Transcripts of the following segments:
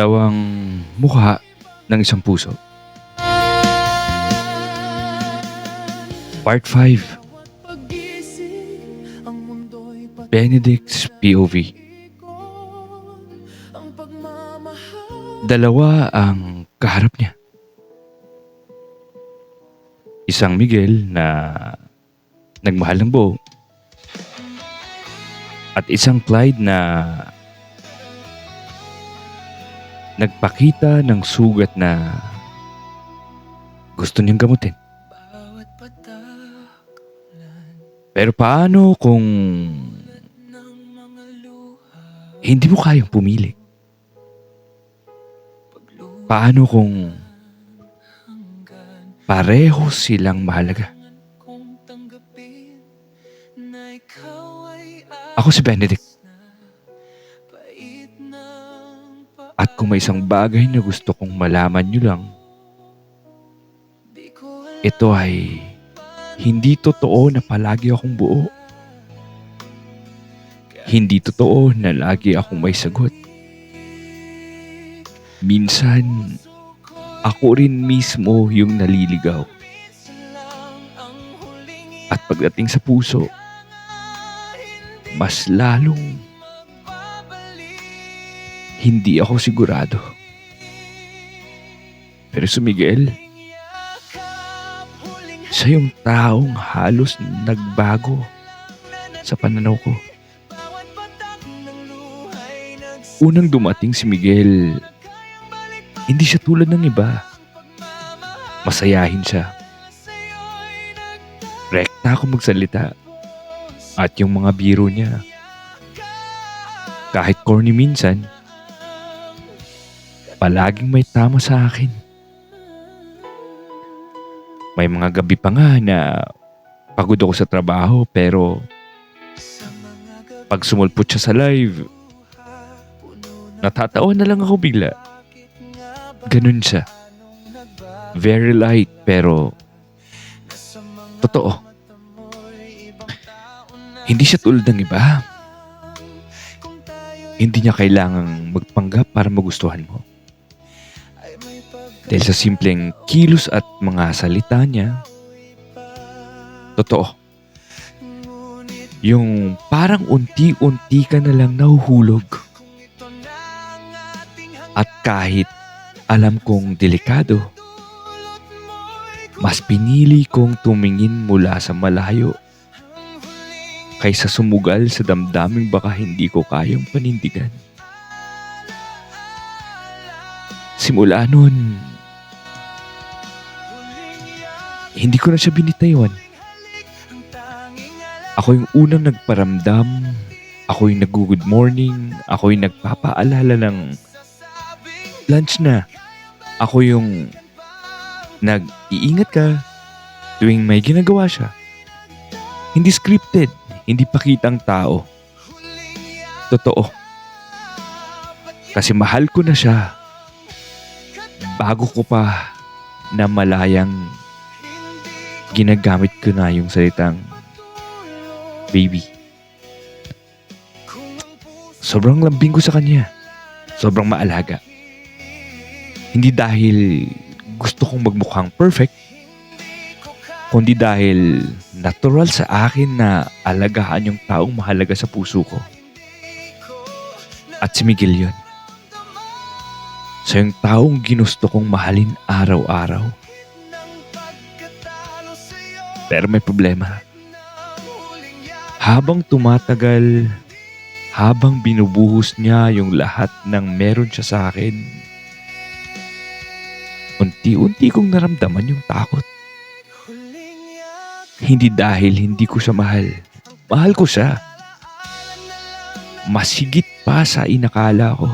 Dalawang mukha ng isang puso. Part 5. Benedict's POV. Dalawa ang kaharap niya. Isang Miguel na nagmahal ng buo at isang Clyde na nagpakita ng sugat na gusto niyang gamutin. Pero paano kung hindi mo kayang pumili? Paano kung pareho silang mahalaga? Ako si Benedict. Kung may isang bagay na gusto kong malaman nyo lang, ito ay hindi totoo na palagi akong buo. Hindi totoo na lagi akong may sagot. Minsan, ako rin mismo yung naliligaw. At pagdating sa puso, mas lalong hindi ako sigurado. Pero si Miguel, siya yung taong halos nagbago sa pananaw ko. Unang dumating si Miguel, hindi siya tulad ng iba. Masayahin siya. Rekta ako magsalita. At yung mga biro niya, kahit corny minsan, palaging may tama sa akin. May mga gabi pa nga na pagod ako sa trabaho pero pag sumulpot siya sa live, natatawa na lang ako bigla. Ganun siya. Very light pero totoo. Hindi siya tulad ng iba. Hindi niya kailangang magpanggap para magustuhan mo. Dahil sa simpleng kilos at mga salita niya, totoo. Yung parang unti-unti ka na lang nahuhulog. At kahit alam kong delikado, mas pinili kong tumingin mula sa malayo kaysa sumugal sa damdaming baka hindi ko kayang panindigan. Simula nun, hindi ko na siya binitayon. Ako yung unang nagparamdam, ako yung nag-good morning, ako yung nagpapaalala ng lunch na. Ako yung nag-iingat ka tuwing may ginagawa siya. Hindi scripted, hindi pakitang tao. Totoo. Kasi mahal ko na siya. Bago ko pa na malayang ginagamit ko na yung salitang baby. Sobrang lambing ko sa kanya. Sobrang maalaga. Hindi dahil gusto kong magmukhang perfect, kundi dahil natural sa akin na alagaan yung taong mahalaga sa puso ko. At si Miguel yun. Sa yung taong ginusto kong mahalin araw-araw. Pero may problema. Habang tumatagal, habang binubuhos niya yung lahat ng meron siya sa akin, unti-unti kong naramdaman yung takot. Hindi dahil hindi ko siya mahal. Mahal ko siya. Mas higit pa sa inakala ko.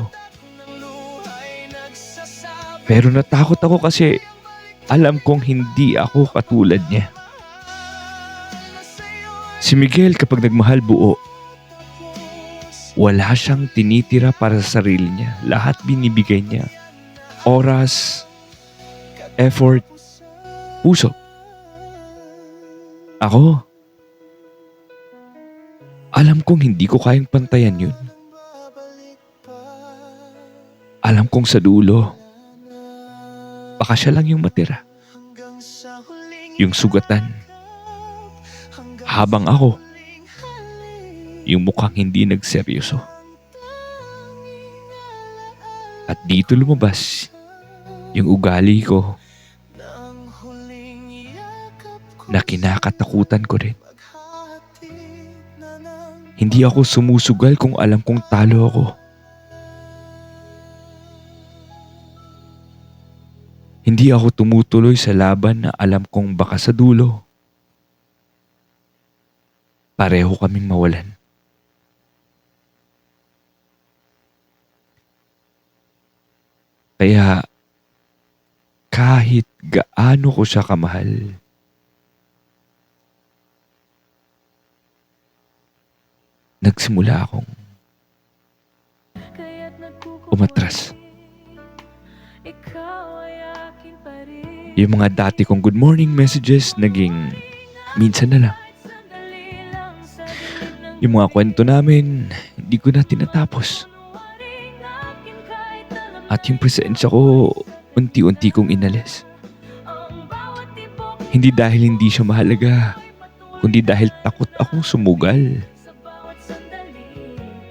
Pero natakot ako kasi alam kong hindi ako katulad niya. Si Miguel kapag nagmahal buo, wala siyang tinitira para sa sarili niya. Lahat binibigay niya. Oras, effort, puso. Ako, alam kong hindi ko kayang pantayan yun. Alam kong sa dulo, baka siya lang yung matira. Yung sugatan. Habang ako, yung mukhang hindi nagseryoso. At dito lumabas yung ugali ko na kinakatakutan ko rin. Hindi ako sumusugal kung alam kong talo ako. Hindi ako tumutuloy sa laban na alam kong baka sa dulo. Pareho kaming mawalan. Kaya kahit gaano ko siya kamahal, nagsimula akong umatras. yung mga dati kong good morning messages naging minsan na lang. Yung mga kwento namin, hindi ko na tinatapos. At yung presensya ko, unti-unti kong inalis. Hindi dahil hindi siya mahalaga, kundi dahil takot akong sumugal.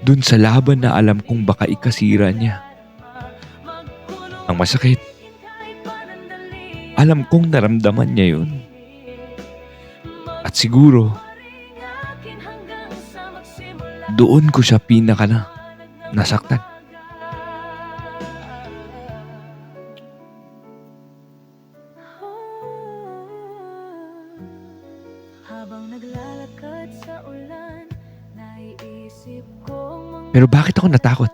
Dun sa laban na alam kong baka ikasira niya. Ang masakit, alam kong naramdaman niya yun. At siguro, doon ko siya pinaka na nasaktan. Pero bakit ako natakot?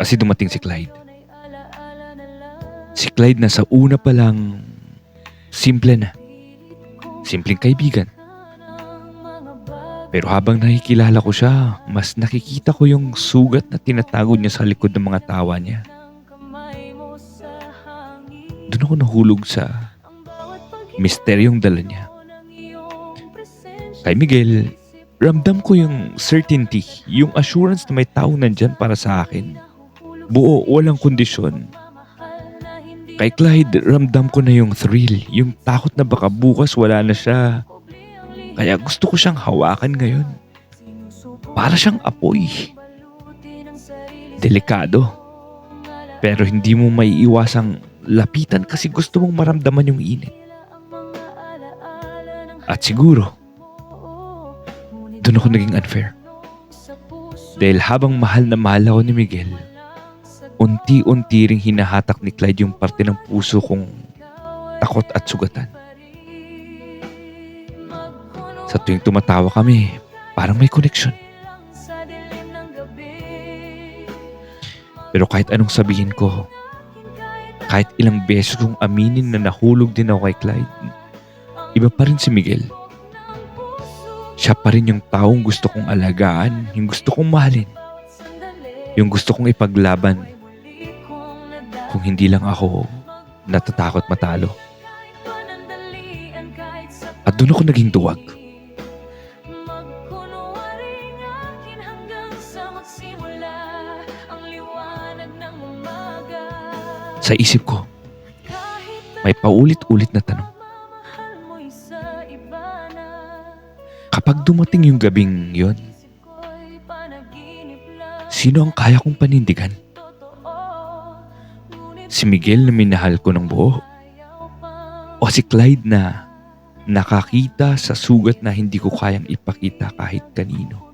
Kasi dumating si Clyde. Si Clyde na sa una pa lang, simple na. Simpleng kaibigan. Pero habang nakikilala ko siya, mas nakikita ko yung sugat na tinatago niya sa likod ng mga tawa niya. Doon ako nahulog sa misteryong dala niya. Kay Miguel, ramdam ko yung certainty, yung assurance na may tao nandyan para sa akin. Buo, walang kondisyon. Kay Clyde, ramdam ko na yung thrill, yung takot na baka bukas wala na siya. Kaya gusto ko siyang hawakan ngayon. Para siyang apoy. Delikado. Pero hindi mo may iwasang lapitan kasi gusto mong maramdaman yung init. At siguro, doon ako naging unfair. Dahil habang mahal na mahal ako ni Miguel, unti-unti ring hinahatak ni Clyde yung parte ng puso kong takot at sugatan. Sa tuwing tumatawa kami, parang may connection. Pero kahit anong sabihin ko, kahit ilang beses kong aminin na nahulog din ako kay Clyde, iba pa rin si Miguel. Siya pa rin yung taong gusto kong alagaan, yung gusto kong mahalin, yung gusto kong ipaglaban kung hindi lang ako natatakot matalo. At doon ako naging duwag. Sa isip ko, may paulit-ulit na tanong. Kapag dumating yung gabing yon, sino ang kaya kong panindigan? Si Miguel na minahal ko ng buo o si Clyde na nakakita sa sugat na hindi ko kayang ipakita kahit kanino.